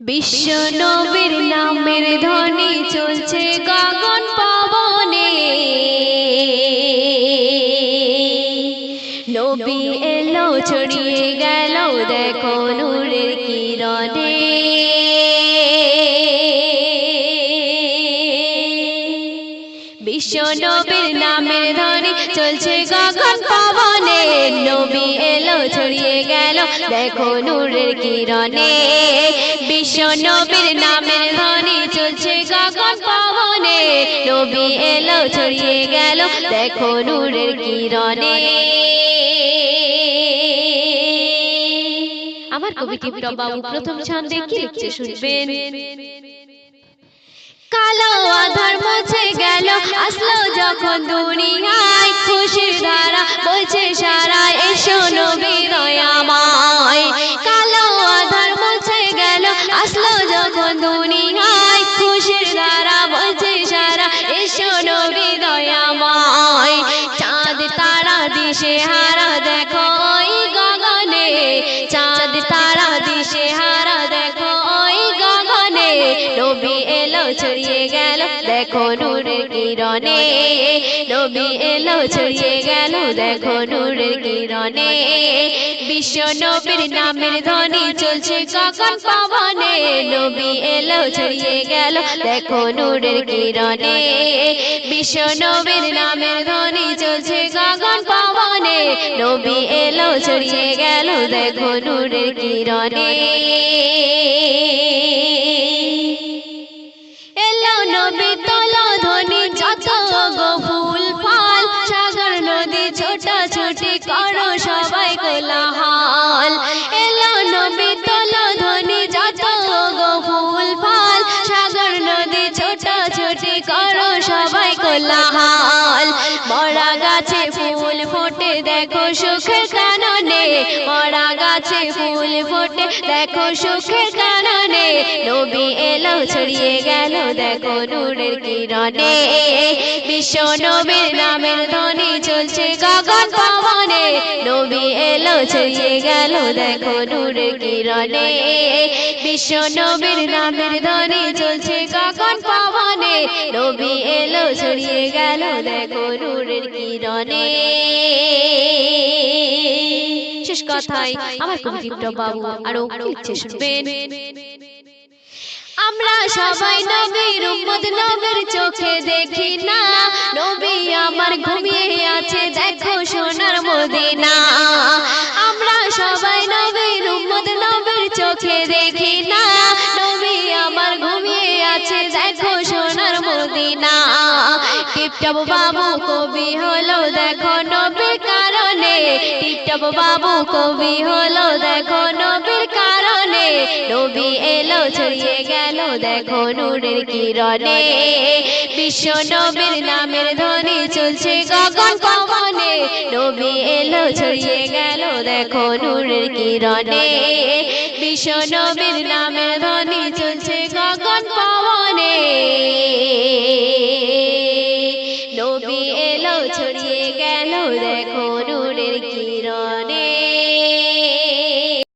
বিশ্ব নবীর নামের ধ্বনি চলছে গগন পাবনে। নবী এলো ছড়িয়ে গেল দেখো নূরের কিরণে বিশ্ব নবীর নামের ধ্বনি চলছে গগন পবনে। নবী এলো ছড়িয়ে গেল দেখো নূরের কিরণে। বিশ্ব নবীর নামের ধ্বনি চলছে গগন পবনে। নবী এলো ছড়িয়ে গেল দেখো নূরের কিরণে। আমার কবি টিপটপ বাবু প্রথম ছন্দে কি লিখছে শুনবেন? কালো তারা দিশে হারা দেখো ওই গগনে। নবী এলো, ছড়িয়ে গেল, দেখো নূরের কিরণে। নবী এলো, ছড়িয়ে গেল, দেখো নূরের কিরণে। বিশ্ব নবীর নামের ধ্বনি চলছে গগন পবনে। নবী এলো, ছড়িয়ে গেল, দেখো নূরের কিরণে। বিশ্ব নবীর নামের ধ্বনি চলছে নবী এলো ছড়িয়ে গেল, দেখো নূরের কিরণে। এলো নবী যত গো ফুল ফল। সাগর নদী ছোট ছুটি করো সবাই কোলাহল। এলো নবী তোলো ধ্বনি, যত গো ফুল ফল। সাগর নদী ছোট ছুটি করো সবাই কোলাহল। মরা গাছে দেখো সুখের কাননে, মরা গাছে ফুল ফোটে। দেখো সুখের কাননে নবী এলো, ছড়িয়ে গেল, দেখো নুরের কিরণে। বিশ্ব নবীর নামের ধ্বনি চলছে, গগন নবী এলো ছড়িয়ে গেল, দেখো নূরের কিরণে। বিশ্ব নবীর নামের ধ্বনি চলছে পবনে। নবী এলো, ছড়িয়ে গেল, দেখো কিরণে। শেষ কথাই আমার বাবু আরও লিখছে শুনবেন? আমরা সবাই নবীর উম্মত, নবীর চোখে দেখি না। নবী আমার ঘুমিয়ে আছে দেখো সোনার মদিনা। আমরা সবাই নবীর উম্মত নবীর চোখে দেখি না। নবী আমার ঘুমিয়ে আছে দেখো সোনার মদিনা। টিপটপ বাবু কবি হলো দেখো নবীর কারণে। টিপটপ বাবু কবি হলো দেখো নবীর কারণে। নবী এলো ছড়িয়ে গেল দেখো নূরের কিরণে। বিশ্ব নবীর নামের ধ্বনি চলছে গগন পবনে নবী এলো, ছড়িয়ে গেল, দেখো নূরের কিরণে। বিশ্ব নবীর নামের ধ্বনি চলছে গগন পবনে নবী এলো, ছড়িয়ে গেল, দেখো নূরের কিরণে।